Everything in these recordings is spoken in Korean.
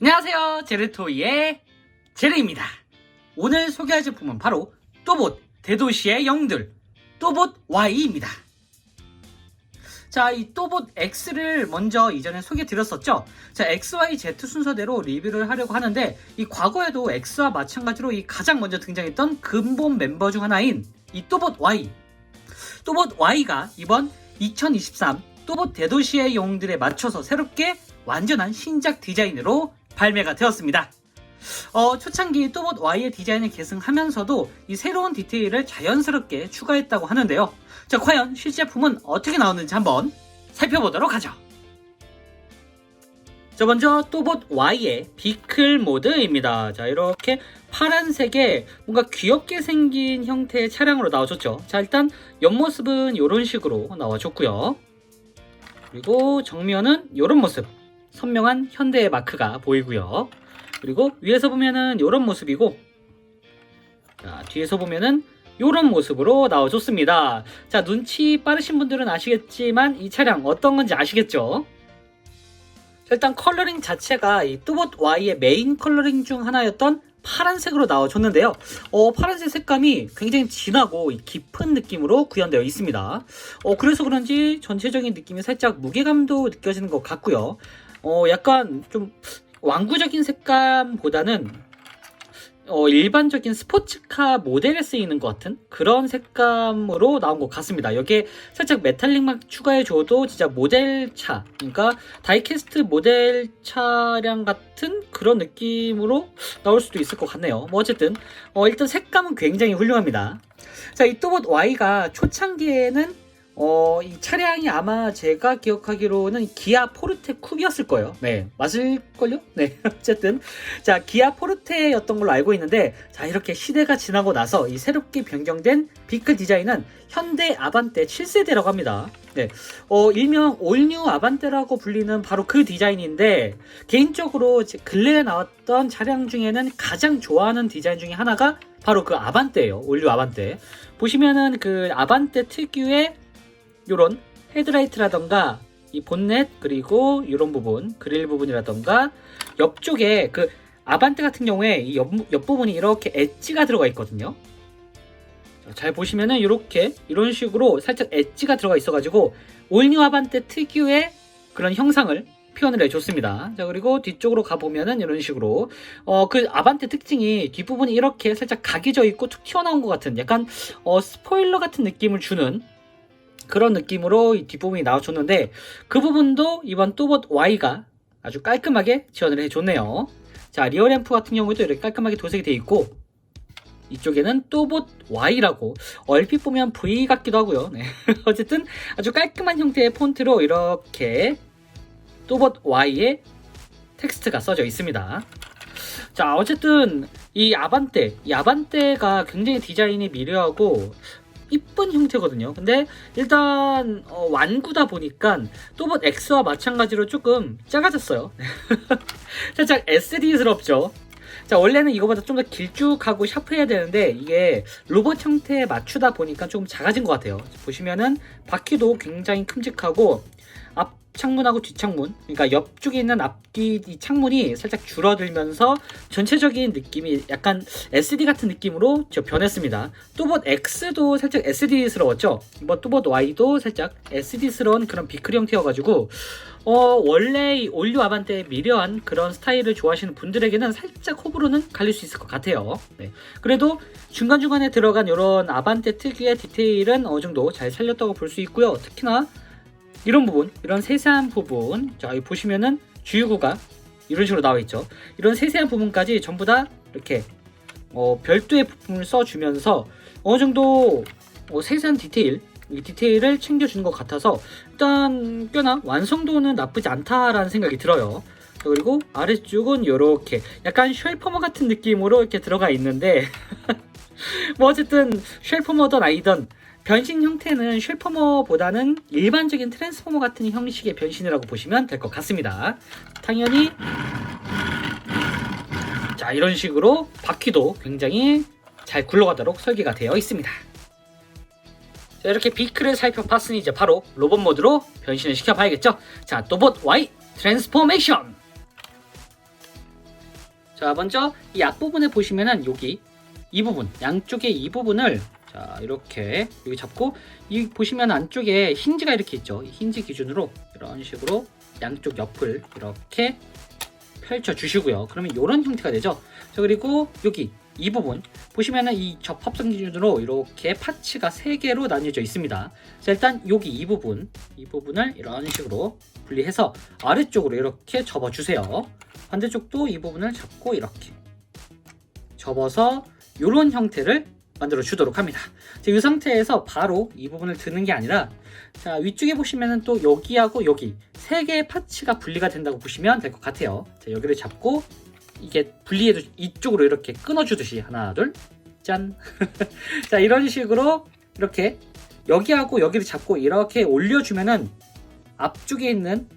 안녕하세요. 제르토이의 제르입니다. 오늘 소개할 제품은 바로 또봇 대도시의 영들 또봇 Y입니다. 자, 이 또봇 X를 먼저 이전에 소개 드렸었죠. 자, X, Y, Z 순서대로 리뷰를 하려고 하는데 이 과거에도 X와 마찬가지로 이 가장 먼저 등장했던 근본 멤버 중 하나인 이 또봇 Y. 또봇 Y가 이번 2023 또봇 대도시의 영웅들에 맞춰서 새롭게 완전한 신작 디자인으로 발매가 되었습니다. 어, 초창기 또봇 Y의 디자인을 계승하면서도 이 새로운 디테일을 자연스럽게 추가했다고 하는데요. 자, 과연 실제품은 어떻게 나오는지 한번 살펴보도록 하죠. 자, 먼저 또봇 Y의 비클 모드입니다. 자, 이렇게 파란색의 뭔가 귀엽게 생긴 형태의 차량으로 나와줬죠. 자, 일단 옆모습은 이런 식으로 나와줬고요. 그리고 정면은 이런 모습. 선명한 현대의 마크가 보이고요. 그리고 위에서 보면은 이런 모습이고 자, 뒤에서 보면은 이런 모습으로 나와줬습니다. 자, 눈치 빠르신 분들은 아시겠지만 이 차량 어떤 건지 아시겠죠? 자, 일단 컬러링 자체가 이 뚜봇 Y의 메인 컬러링 중 하나였던 파란색으로 나와줬는데요. 어, 파란색 색감이 굉장히 진하고 이 깊은 느낌으로 구현되어 있습니다. 어, 그래서 그런지 전체적인 느낌이 살짝 무게감도 느껴지는 것 같고요. 어, 약간 좀 왕구적인 색감보다는 어, 일반적인 스포츠카 모델에 쓰이는 것 같은 그런 색감으로 나온 것 같습니다. 여기에 살짝 메탈릭만 추가해줘도 진짜 모델차, 그러니까 다이캐스트 모델 차량 같은 그런 느낌으로 나올 수도 있을 것 같네요. 뭐 어쨌든 어, 일단 색감은 굉장히 훌륭합니다. 자, 이 또봇 Y가 초창기에는 어, 이 차량이 아마 제가 기억하기로는 기아 포르테 쿱이었을 거예요. 네, 맞을걸요? 네, 어쨌든. 자, 기아 포르테였던 걸로 알고 있는데, 자, 이렇게 시대가 지나고 나서 이 새롭게 변경된 비클 디자인은 현대 아반떼 7세대라고 합니다. 네, 어, 일명 올뉴 아반떼라고 불리는 바로 그 디자인인데, 개인적으로 제 근래에 나왔던 차량 중에는 가장 좋아하는 디자인 중에 하나가 바로 그 아반떼예요. 올뉴 아반떼. 보시면은 그 아반떼 특유의 요런 헤드라이트라던가 이 본넷 그리고 이런 부분 그릴 부분이라던가 옆쪽에 그 아반떼 같은 경우에 이 옆, 옆부분이 이렇게 엣지가 들어가 있거든요 자, 잘 보시면은 이렇게 이런 식으로 살짝 엣지가 들어가 있어가지고 올뉴 아반떼 특유의 그런 형상을 표현을 해줬습니다. 자 그리고 뒤쪽으로 가보면은 이런 식으로 어 그 아반떼 특징이 뒷부분이 이렇게 살짝 각이 져 있고 툭 튀어나온 것 같은 약간 어 스포일러 같은 느낌을 주는 그런 느낌으로 이 뒷부분이 나와줬는데 그 부분도 이번 또봇 Y가 아주 깔끔하게 지원을 해줬네요. 자 리어 램프 같은 경우에도 이렇게 깔끔하게 도색이 되어 있고 이쪽에는 또봇 Y라고 얼핏 보면 V 같기도 하고요. 네. 어쨌든 아주 깔끔한 형태의 폰트로 이렇게 또봇 Y의 텍스트가 써져 있습니다. 자 어쨌든 이 아반떼 이 아반떼가 굉장히 디자인이 미려하고 이쁜 형태거든요. 근데 일단 어, 완구다 보니까 또봇 X와 마찬가지로 조금 작아졌어요. 살짝 SD스럽죠. 자 원래는 이거보다 좀 더 길쭉하고 샤프해야 되는데 이게 로봇 형태에 맞추다 보니까 조금 작아진 것 같아요. 보시면은 바퀴도 굉장히 큼직하고 앞 창문하고 뒷 창문, 그러니까 옆쪽에 있는 앞뒤 이 창문이 살짝 줄어들면서 전체적인 느낌이 약간 SD 같은 느낌으로 저 변했습니다. 또봇 X도 살짝 SD스러웠죠. 이번 또봇 Y도 살짝 SD스러운 그런 비클 형태여가지고 어, 원래 이 올류 아반떼의 미려한 그런 스타일을 좋아하시는 분들에게는 살짝 호불호는 갈릴 수 있을 것 같아요. 네. 그래도 중간중간에 들어간 이런 아반떼 특유의 디테일은 어느 정도 잘 살렸다고 볼 수 있고요. 특히나 이런 부분, 이런 세세한 부분, 자, 여기 보시면은 주유구가 이런 식으로 나와 있죠. 이런 세세한 부분까지 전부 다 이렇게 어, 별도의 부품을 써주면서 어느 정도 어, 세세한 디테일, 이 디테일을 챙겨주는 것 같아서 일단 꽤나 완성도는 나쁘지 않다라는 생각이 들어요. 그리고 아래쪽은 이렇게 약간 쉘퍼머 같은 느낌으로 이렇게 들어가 있는데 뭐 어쨌든 쉘퍼머든 아니든 변신 형태는 쉘퍼머보다는 일반적인 트랜스포머 같은 형식의 변신이라고 보시면 될 것 같습니다. 당연히 자 이런 식으로 바퀴도 굉장히 잘 굴러가도록 설계가 되어 있습니다. 자, 이렇게 비크를 살펴봤으니 이제 바로 로봇 모드로 변신을 시켜봐야겠죠. 자, 또봇 Y 트랜스포메이션. 자, 먼저 이 앞부분에 보시면은 여기 이 부분, 양쪽에 이 부분을 자, 이렇게 여기 잡고 이 보시면 안쪽에 힌지가 이렇게 있죠. 이 힌지 기준으로 이런 식으로 양쪽 옆을 이렇게 펼쳐 주시고요. 그러면 이런 형태가 되죠. 자, 그리고 여기 이 부분 보시면은 이 접합선 기준으로 이렇게 파츠가 세 개로 나뉘어져 있습니다. 자, 일단 여기 이 부분, 이 부분을 이런 식으로 분리해서 아래쪽으로 이렇게 접어 주세요. 반대쪽도 이 부분을 잡고 이렇게 접어서 이런 형태를 만들어 주도록 합니다. 자, 이 상태에서 바로 이 부분을 드는 게 아니라 자, 위쪽에 보시면은 또 여기하고 여기 세 개의 파츠가 분리가 된다고 보시면 될 것 같아요. 자, 여기를 잡고 이게 분리해도 이쪽으로 이렇게 끊어주듯이 하나, 둘, 짠. 자, 이런 식으로 이렇게 여기하고 여기를 잡고 이렇게 올려주면은 앞쪽에 있는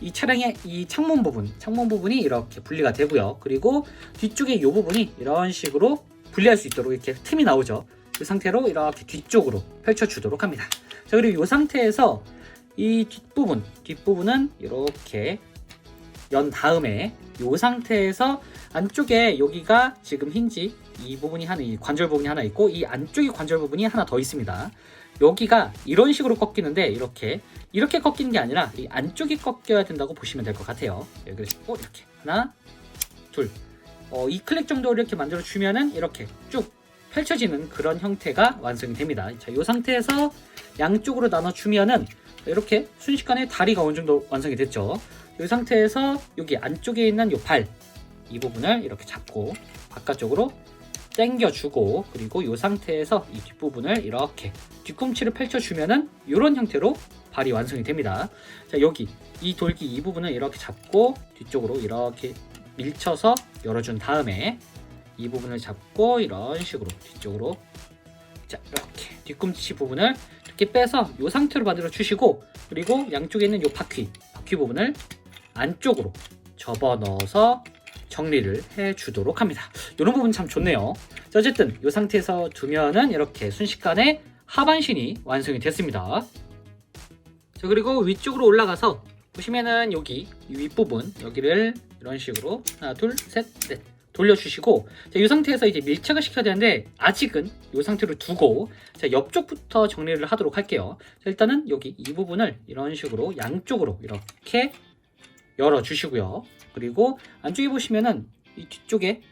이 차량의 이 창문 부분, 창문 부분이 이렇게 분리가 되고요. 그리고 뒤쪽에 이 부분이 이런 식으로 분리할 수 있도록 이렇게 틈이 나오죠. 그 상태로 이렇게 뒤쪽으로 펼쳐주도록 합니다. 자, 그리고 이 상태에서 이 뒷부분, 뒷부분은 이렇게 연 다음에 이 상태에서 안쪽에 여기가 지금 힌지 이 부분이 하나, 이 관절 부분이 하나 있고 이 안쪽에 관절 부분이 하나 더 있습니다. 여기가 이런 식으로 꺾이는데 이렇게 이렇게 꺾이는 게 아니라 이 안쪽이 꺾여야 된다고 보시면 될 것 같아요. 여기를 잡고 이렇게 하나, 둘, 어, 이 클릭 정도 이렇게 만들어 주면은 이렇게 쭉 펼쳐지는 그런 형태가 완성이 됩니다. 자, 이 상태에서 양쪽으로 나눠 주면은 이렇게 순식간에 다리가 어느 정도 완성이 됐죠. 이 상태에서 여기 안쪽에 있는 이 발, 이 부분을 이렇게 잡고 바깥쪽으로 당겨주고 그리고 이 상태에서 이 뒷부분을 이렇게 뒤꿈치를 펼쳐주면은 이런 형태로 발이 완성이 됩니다. 자 여기 이 돌기 이 부분을 이렇게 잡고 뒤쪽으로 이렇게 밀쳐서 열어준 다음에 이 부분을 잡고 이런 식으로 뒤쪽으로 자 이렇게 뒤꿈치 부분을 이렇게 빼서 이 상태로 만들어 주시고 그리고 양쪽에 있는 이 바퀴 바퀴 부분을 안쪽으로 접어 넣어서 정리를 해 주도록 합니다. 이런 부분 참 좋네요. 자, 어쨌든 이 상태에서 두면은 이렇게 순식간에 하반신이 완성이 됐습니다. 자, 그리고 위쪽으로 올라가서 보시면은 여기 이 윗부분 여기를 이런 식으로 하나, 둘, 셋, 넷 돌려주시고 자, 이 상태에서 이제 밀착을 시켜야 되는데 아직은 이 상태로 두고 자, 옆쪽부터 정리를 하도록 할게요. 자, 일단은 여기 이 부분을 이런 식으로 양쪽으로 이렇게 열어 주시고요. 그리고 안쪽에 보시면은 이 뒤쪽에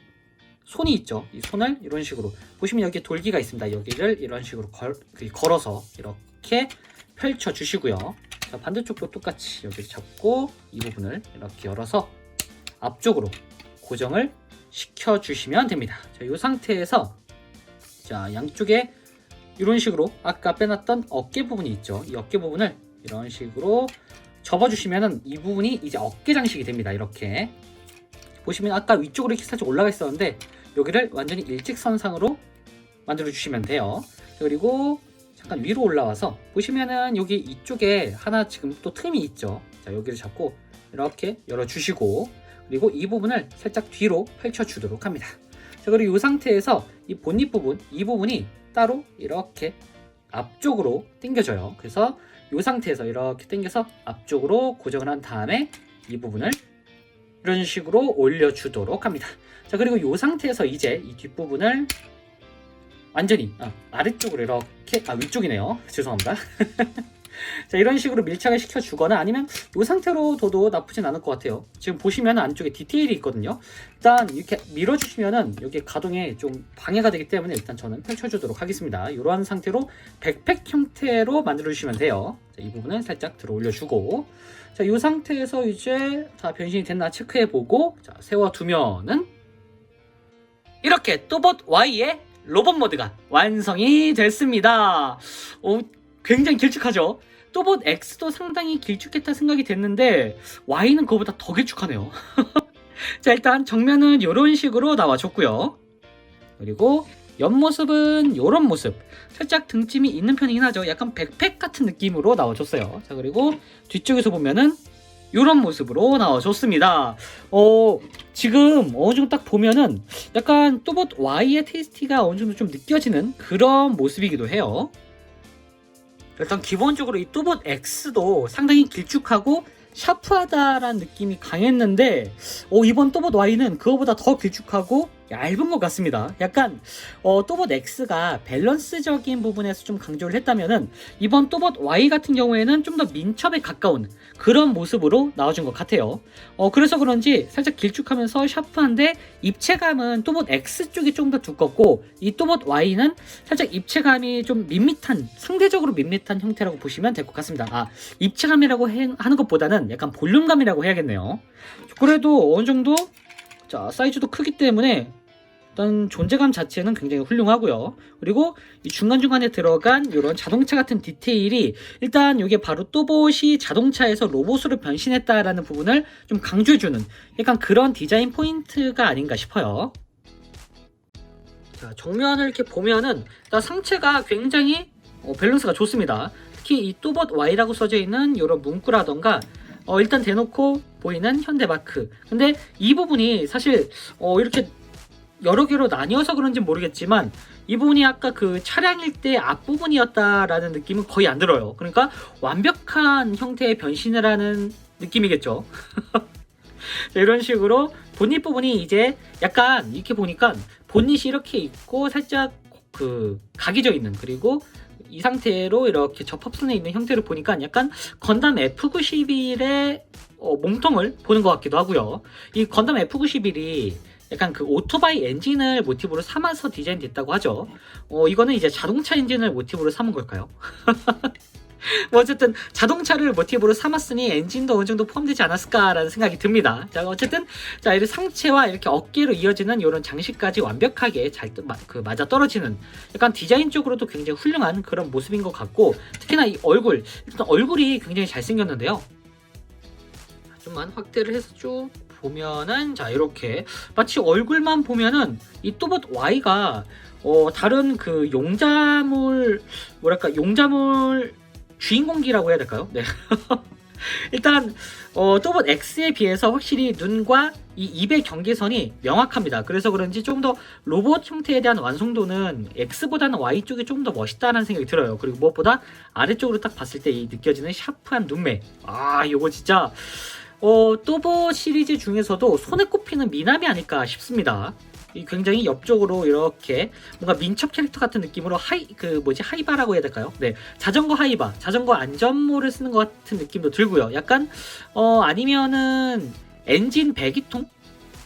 손이 있죠. 이 손을 이런 식으로 보시면 여기 돌기가 있습니다. 여기를 이런 식으로 걸, 그 걸어서 이렇게 펼쳐 주시고요. 자, 반대쪽도 똑같이 여기를 잡고 이 부분을 이렇게 열어서 앞쪽으로 고정을 시켜 주시면 됩니다. 자, 이 상태에서 자, 양쪽에 이런 식으로 아까 빼놨던 어깨 부분이 있죠. 이 어깨 부분을 이런 식으로 접어주시면은 이 부분이 이제 어깨 장식이 됩니다. 이렇게 보시면 아까 위쪽으로 이렇게 살짝 올라가 있었는데 여기를 완전히 일직선상으로 만들어 주시면 돼요. 그리고 잠깐 위로 올라와서 보시면은 여기 이쪽에 하나 지금 또 틈이 있죠. 자 여기를 잡고 이렇게 열어 주시고 그리고 이 부분을 살짝 뒤로 펼쳐 주도록 합니다. 자 그리고 이 상태에서 이 본닛 부분 이 부분이 따로 이렇게 앞쪽으로 당겨져요. 그래서 이 상태에서 이렇게 당겨서 앞쪽으로 고정을 한 다음에 이 부분을 이런 식으로 올려주도록 합니다. 자 그리고 이 상태에서 이제 이 뒷부분을 완전히 아, 아래쪽으로 이렇게 아 위쪽이네요. 죄송합니다. 자 이런 식으로 밀착을 시켜 주거나 아니면 이 상태로 둬도 나쁘진 않을 것 같아요. 지금 보시면 안쪽에 디테일이 있거든요. 일단 이렇게 밀어 주시면은 여기 가동에 좀 방해가 되기 때문에 일단 저는 펼쳐 주도록 하겠습니다. 이러한 상태로 백팩 형태로 만들어 주시면 돼요. 자, 이 부분은 살짝 들어 올려 주고 자, 이 상태에서 이제 다 변신이 됐나 체크해 보고 자, 세워 두면은 이렇게 또봇 Y의 로봇 모드가 완성이 됐습니다. 오, 굉장히 길쭉하죠? 또봇 X도 상당히 길쭉했다 생각이 됐는데 Y는 그거보다 더 길쭉하네요. 자 일단 정면은 이런 식으로 나와줬고요. 그리고 옆모습은 이런 모습. 살짝 등짐이 있는 편이긴 하죠. 약간 백팩 같은 느낌으로 나와줬어요. 자 그리고 뒤쪽에서 보면은 이런 모습으로 나와줬습니다. 어, 지금 어느 정도 딱 보면은 약간 또봇 Y의 테이스티가 어느 정도 좀 느껴지는 그런 모습이기도 해요. 일단 기본적으로 이 또봇 X도 상당히 길쭉하고 샤프하다라는 느낌이 강했는데 어, 이번 또봇 Y는 그거보다 더 길쭉하고 얇은 것 같습니다. 약간 어, 또봇 X가 밸런스적인 부분에서 좀 강조를 했다면은 이번 또봇 Y 같은 경우에는 좀 더 민첩에 가까운 그런 모습으로 나와준 것 같아요. 어, 그래서 그런지 살짝 길쭉하면서 샤프한데 입체감은 또봇 X 쪽이 좀 더 두껍고 이 또봇 Y는 살짝 입체감이 좀 밋밋한 상대적으로 밋밋한 형태라고 보시면 될 것 같습니다. 아 입체감이라고 해- 하는 것보다는 약간 볼륨감이라고 해야겠네요. 그래도 어느 정도 자 사이즈도 크기 때문에 일단 존재감 자체는 굉장히 훌륭하고요. 그리고 이 중간중간에 들어간 이런 자동차 같은 디테일이 일단 이게 바로 또봇이 자동차에서 로봇으로 변신했다라는 부분을 좀 강조해주는 약간 그런 디자인 포인트가 아닌가 싶어요. 자, 정면을 이렇게 보면은 일단 상체가 굉장히 어, 밸런스가 좋습니다. 특히 이 또봇 Y라고 써져 있는 이런 문구라던가 어, 일단 대놓고 보이는 현대마크. 근데 이 부분이 사실 어, 이렇게 여러 개로 나뉘어서 그런지 모르겠지만 이 부분이 아까 그 차량일 때 앞부분이었다라는 느낌은 거의 안 들어요. 그러니까 완벽한 형태의 변신을 하는 느낌이겠죠. 자, 이런 식으로 본닛 부분이 이제 약간 이렇게 보니까 본닛이 이렇게 있고 살짝 그 각이 져 있는 그리고 이 상태로 이렇게 접합선에 있는 형태를 보니까 약간 건담 F91의 어, 몸통을 보는 것 같기도 하고요. 이 건담 F91이 약간 그 오토바이 엔진을 모티브로 삼아서 디자인됐다고 하죠. 어, 이거는 이제 자동차 엔진을 모티브로 삼은 걸까요? 뭐 어쨌든 자동차를 모티브로 삼았으니 엔진도 어느 정도 포함되지 않았을까라는 생각이 듭니다. 자 어쨌든 자 이렇게 상체와 이렇게 어깨로 이어지는 이런 장식까지 완벽하게 잘 그 맞아 떨어지는 약간 디자인적으로도 굉장히 훌륭한 그런 모습인 것 같고 특히나 이 얼굴 일단 얼굴이 굉장히 잘 생겼는데요. 좀만 확대를 해서 쭉 보면은 자 이렇게 마치 얼굴만 보면은 이 또봇 Y가 어 다른 그 용자물 뭐랄까 용자물 주인공기라고 해야 될까요? 네. 일단 어, 또봇 X에 비해서 확실히 눈과 이 입의 경계선이 명확합니다. 그래서 그런지 좀 더 로봇 형태에 대한 완성도는 X보다는 Y 쪽이 좀 더 멋있다는 생각이 들어요. 그리고 무엇보다 아래쪽으로 딱 봤을 때 이 느껴지는 샤프한 눈매. 아, 이거 진짜 어, 또봇 시리즈 중에서도 손에 꼽히는 미남이 아닐까 싶습니다. 이 굉장히 옆쪽으로 이렇게 뭔가 민첩 캐릭터 같은 느낌으로 하이 그 뭐지 하이바라고 해야 될까요? 네 자전거 하이바 자전거 안전모를 쓰는 것 같은 느낌도 들고요. 약간 어 아니면은 엔진 배기통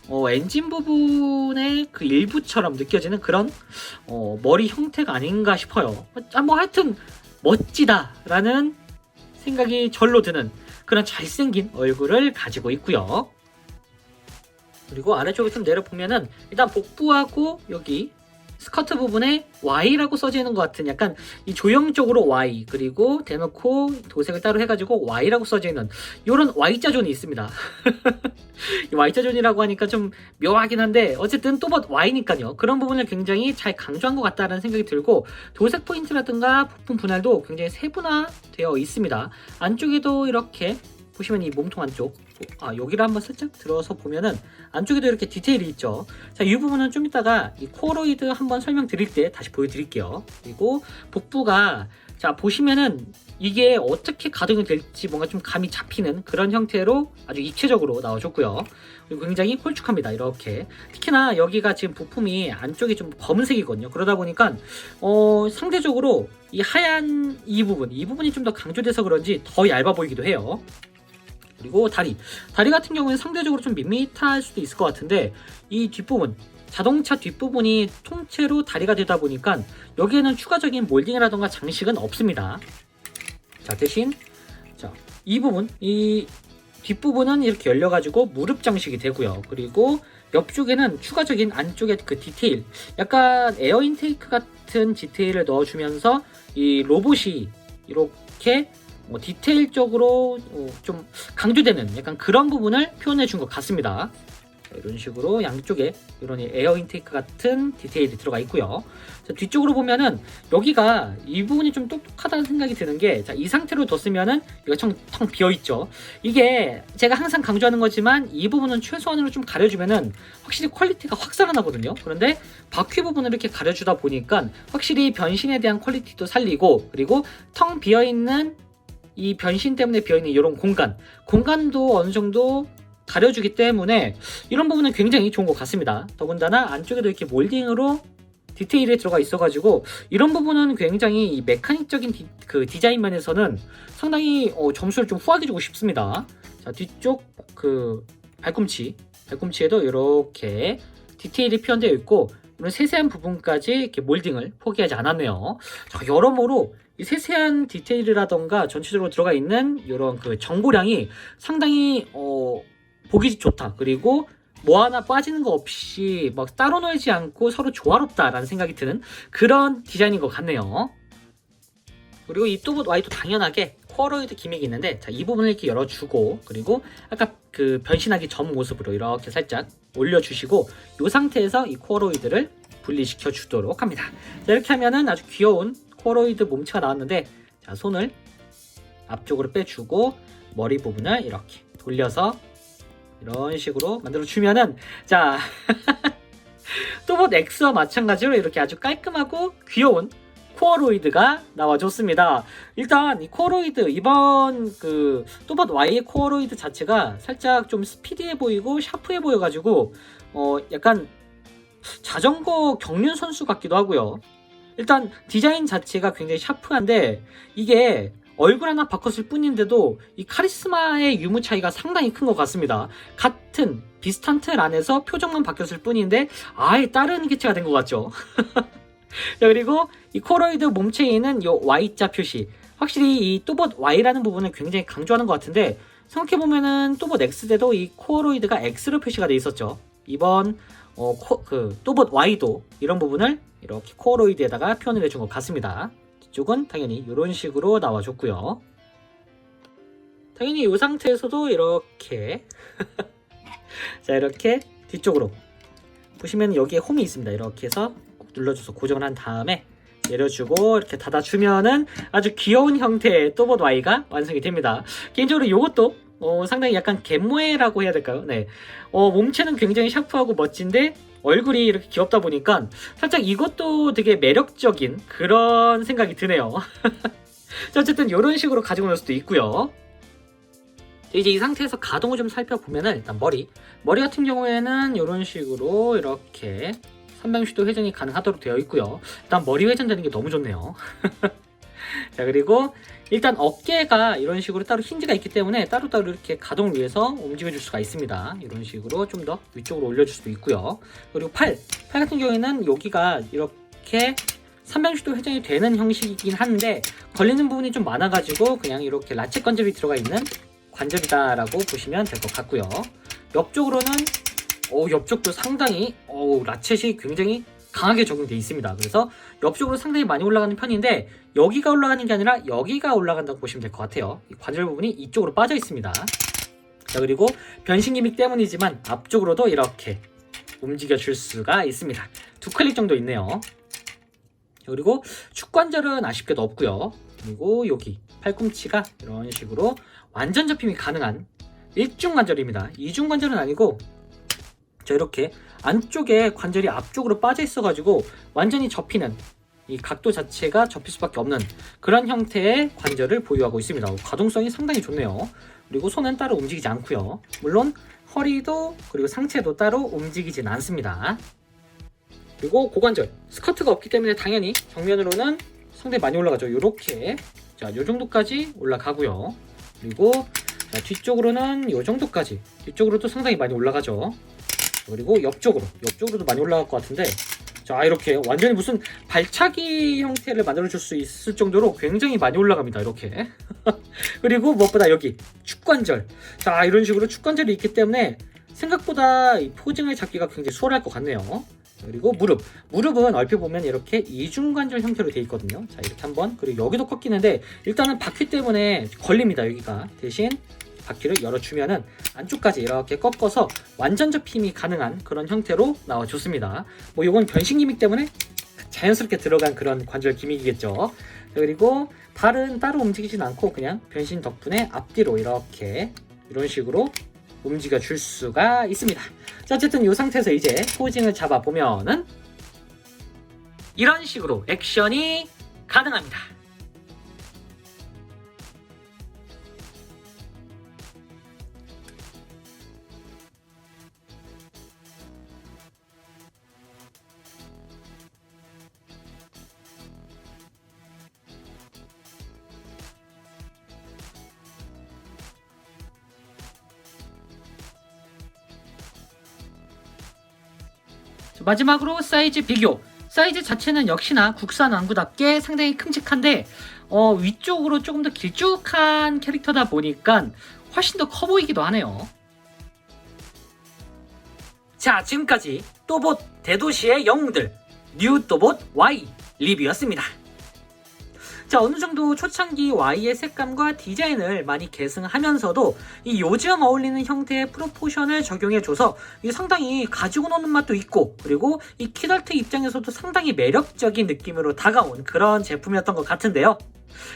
어 엔진 부분의 그 일부처럼 느껴지는 그런 어 머리 형태가 아닌가 싶어요. 아, 뭐 하여튼 멋지다라는 생각이 절로 드는 그런 잘생긴 얼굴을 가지고 있고요. 그리고 아래쪽에 좀 내려보면은 일단 복부하고 여기 스커트 부분에 Y라고 써져 있는 것 같은 약간 이 조형적으로 Y 그리고 대놓고 도색을 따로 해가지고 Y라고 써져 있는 이런 Y자 존이 있습니다. 이 Y자 존이라고 하니까 좀 묘하긴 한데 어쨌든 또봇 Y니까요. 그런 부분을 굉장히 잘 강조한 것 같다는 생각이 들고 도색 포인트라든가 부품 분할도 굉장히 세분화되어 있습니다. 안쪽에도 이렇게 보시면 이 몸통 안쪽 아 여기를 한번 살짝 들어서 보면은 안쪽에도 이렇게 디테일이 있죠. 자 이 부분은 좀 이따가 이 코어로이드 한번 설명드릴 때 다시 보여드릴게요. 그리고 복부가 자 보시면은 이게 어떻게 가동이 될지 뭔가 좀 감이 잡히는 그런 형태로 아주 입체적으로 나와줬고요. 그리고 굉장히 홀쭉합니다 이렇게. 특히나 여기가 지금 부품이 안쪽이 좀 검은색이거든요. 그러다 보니까 어 상대적으로 이 하얀 이 부분 이 부분이 좀 더 강조돼서 그런지 더 얇아 보이기도 해요 그리고 다리. 다리 같은 경우는 상대적으로 좀 밋밋할 수도 있을 것 같은데 이 뒷부분 자동차 뒷부분이 통째로 다리가 되다 보니까 여기에는 추가적인 몰딩이라던가 장식은 없습니다. 자 대신 자 이 부분 이 뒷부분은 이렇게 열려가지고 무릎 장식이 되고요. 그리고 옆쪽에는 추가적인 안쪽에 그 디테일 약간 에어 인테이크 같은 디테일을 넣어주면서 이 로봇이 이렇게 뭐 디테일적으로 어, 좀 강조되는 약간 그런 부분을 표현해 준 것 같습니다. 자, 이런 식으로 양쪽에 이런 에어 인테이크 같은 디테일이 들어가 있고요. 자, 뒤쪽으로 보면은 여기가 이 부분이 좀 똑똑하다는 생각이 드는 게, 자, 이 상태로 뒀으면은 이거 청, 텅 비어 있죠. 이게 제가 항상 강조하는 거지만 이 부분은 최소한으로 좀 가려주면은 확실히 퀄리티가 확 살아나거든요. 그런데 바퀴 부분을 이렇게 가려주다 보니까 확실히 변신에 대한 퀄리티도 살리고 그리고 텅 비어 있는 이 변신 때문에 비어있는 이런 공간, 공간도 어느 정도 가려주기 때문에 이런 부분은 굉장히 좋은 것 같습니다. 더군다나 안쪽에도 이렇게 몰딩으로 디테일이 들어가 있어가지고 이런 부분은 굉장히 이 메카닉적인 디, 그 디자인 면에서는 상당히 어, 점수를 좀 후하게 주고 싶습니다. 자 뒤쪽 그 발꿈치, 발꿈치에도 이렇게 디테일이 표현되어 있고 이런 세세한 부분까지 이렇게 몰딩을 포기하지 않았네요. 자, 여러모로 이 세세한 디테일이라던가 전체적으로 들어가 있는 이런 그 정보량이 상당히 어, 보기 좋다. 그리고 뭐 하나 빠지는 거 없이 막 따로 놀지 않고 서로 조화롭다라는 생각이 드는 그런 디자인인 것 같네요. 그리고 이 또봇 Y도 당연하게 코어로이드 기믹이 있는데 자, 이 부분을 이렇게 열어주고 그리고 아까 그 변신하기 전 모습으로 이렇게 살짝 올려주시고 이 상태에서 이 코어로이드를 분리시켜 주도록 합니다. 자, 이렇게 하면은 아주 귀여운 코어로이드 몸체가 나왔는데 자, 손을 앞쪽으로 빼주고 머리 부분을 이렇게 돌려서 이런 식으로 만들어 주면은 자 또봇 X와 마찬가지로 이렇게 아주 깔끔하고 귀여운 코어로이드가 나와줬습니다. 일단 이 코어로이드 이번 그 또봇 Y의 코어로이드 자체가 살짝 좀 스피디해 보이고 샤프해 보여가지고 어 약간 자전거 경륜 선수 같기도 하고요. 일단 디자인 자체가 굉장히 샤프한데 이게 얼굴 하나 바꿨을 뿐인데도 이 카리스마의 유무 차이가 상당히 큰 것 같습니다. 같은 비슷한 틀 안에서 표정만 바뀌었을 뿐인데 아예 다른 개체가 된 것 같죠. 자 그리고 이 코로이드 몸체에는 이 Y자 표시 확실히 이 또봇 Y라는 부분을 굉장히 강조하는 것 같은데 생각해보면은 또봇 X 때도 이 코로이드가 X로 표시가 돼 있었죠. 이번 어, 코, 그 또봇 Y도 이런 부분을 이렇게 코어로이드에다가 표현을 해준 것 같습니다. 뒤쪽은 당연히 이런 식으로 나와줬고요. 당연히 이 상태에서도 이렇게 자 이렇게 뒤쪽으로 보시면 여기에 홈이 있습니다. 이렇게 해서 꾹 눌러줘서 고정을 한 다음에 내려주고 이렇게 닫아주면은 아주 귀여운 형태의 또봇 Y가 완성이 됩니다. 개인적으로 이것도 어, 상당히 약간 갯모해라고 해야 될까요? 네. 어, 몸체는 굉장히 샤프하고 멋진데 얼굴이 이렇게 귀엽다 보니까 살짝 이것도 되게 매력적인 그런 생각이 드네요. 자, 어쨌든 이런 식으로 가지고 놀 수도 있고요. 이제 이 상태에서 가동을 좀 살펴보면은 일단 머리 머리 같은 경우에는 이런 식으로 이렇게 360도 회전이 가능하도록 되어 있고요. 일단 머리 회전되는 게 너무 좋네요. 자 그리고 일단 어깨가 이런 식으로 따로 힌지가 있기 때문에 따로따로 이렇게 가동을 위해서 움직여 줄 수가 있습니다. 이런 식으로 좀 더 위쪽으로 올려 줄 수도 있고요. 그리고 팔, 팔 같은 경우에는 여기가 이렇게 360도 회전이 되는 형식이긴 한데 걸리는 부분이 좀 많아 가지고 그냥 이렇게 라쳇 관절이 들어가 있는 관절이다 라고 보시면 될 것 같고요. 옆쪽으로는 오, 옆쪽도 상당히 오, 라쳇이 굉장히 강하게 적용되어 있습니다. 그래서 옆쪽으로 상당히 많이 올라가는 편인데 여기가 올라가는 게 아니라 여기가 올라간다고 보시면 될 것 같아요. 이 관절 부분이 이쪽으로 빠져 있습니다. 자 그리고 변신 기믹 때문이지만 앞쪽으로도 이렇게 움직여 줄 수가 있습니다. 두 클릭 정도 있네요. 그리고 축관절은 아쉽게도 없고요. 그리고 여기 팔꿈치가 이런 식으로 완전 접힘이 가능한 일중 관절입니다. 이중 관절은 아니고 자 이렇게 안쪽에 관절이 앞쪽으로 빠져 있어 가지고 완전히 접히는 이 각도 자체가 접힐 수밖에 없는 그런 형태의 관절을 보유하고 있습니다. 가동성이 상당히 좋네요. 그리고 손은 따로 움직이지 않고요. 물론 허리도 그리고 상체도 따로 움직이진 않습니다. 그리고 고관절 스커트가 없기 때문에 당연히 정면으로는 상당히 많이 올라가죠. 이렇게 자, 요 정도까지 올라가고요. 그리고 자, 뒤쪽으로는 요 정도까지 뒤쪽으로도 상당히 많이 올라가죠. 그리고 옆쪽으로 옆쪽으로도 많이 올라갈 것 같은데 자 이렇게 완전히 무슨 발차기 형태를 만들어 줄 수 있을 정도로 굉장히 많이 올라갑니다 이렇게. 그리고 무엇보다 여기 축관절. 자 이런 식으로 축관절이 있기 때문에 생각보다 이 포징을 잡기가 굉장히 수월할 것 같네요. 그리고 무릎. 무릎은 얼핏 보면 이렇게 이중관절 형태로 되어 있거든요. 자 이렇게 한번. 그리고 여기도 꺾이는데 일단은 바퀴 때문에 걸립니다 여기가. 대신 바퀴를 열어주면은 안쪽까지 이렇게 꺾어서 완전 접힘이 가능한 그런 형태로 나와줬습니다. 뭐 이건 변신 기믹 때문에 자연스럽게 들어간 그런 관절 기믹이겠죠. 그리고 발은 따로 움직이진 않고 그냥 변신 덕분에 앞뒤로 이렇게 이런 식으로 움직여 줄 수가 있습니다. 자, 어쨌든 이 상태에서 이제 포징을 잡아 보면은 이런 식으로 액션이 가능합니다. 마지막으로 사이즈 비교. 사이즈 자체는 역시나 국산 왕구답게 상당히 큼직한데 어, 위쪽으로 조금 더 길쭉한 캐릭터다 보니까 훨씬 더 커 보이기도 하네요. 자, 지금까지 또봇 대도시의 영웅들 뉴 또봇 Y 리뷰였습니다. 자, 어느 정도 초창기 Y의 색감과 디자인을 많이 계승하면서도 이 요즘 어울리는 형태의 프로포션을 적용해줘서 이 상당히 가지고 노는 맛도 있고 그리고 이 키덜트 입장에서도 상당히 매력적인 느낌으로 다가온 그런 제품이었던 것 같은데요.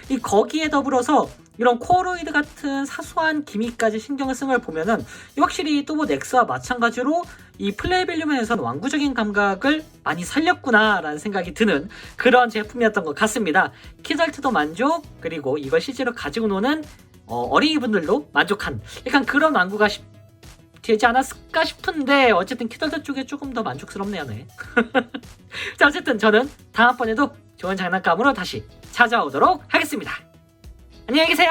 이 거기에 더불어서 이런 코어로이드 같은 사소한 기미까지 신경을 쓴 걸 보면은 이 확실히 또뭐 넥스와 마찬가지로 이 플레이밸류 면에서는 왕구적인 감각을 많이 살렸구나라는 생각이 드는 그런 제품이었던 것 같습니다. 키덜트도 만족 그리고 이걸 실제로 가지고 노는 어, 린이 분들도 만족한 약간 그런 왕구가 시- 되지 않았을까 싶은데 어쨌든 키덜트 쪽에 조금 더 만족스럽네요. 네. 자 어쨌든 저는 다음번에도 좋은 장난감으로 다시 찾아오도록 하겠습니다. 안녕히 계세요.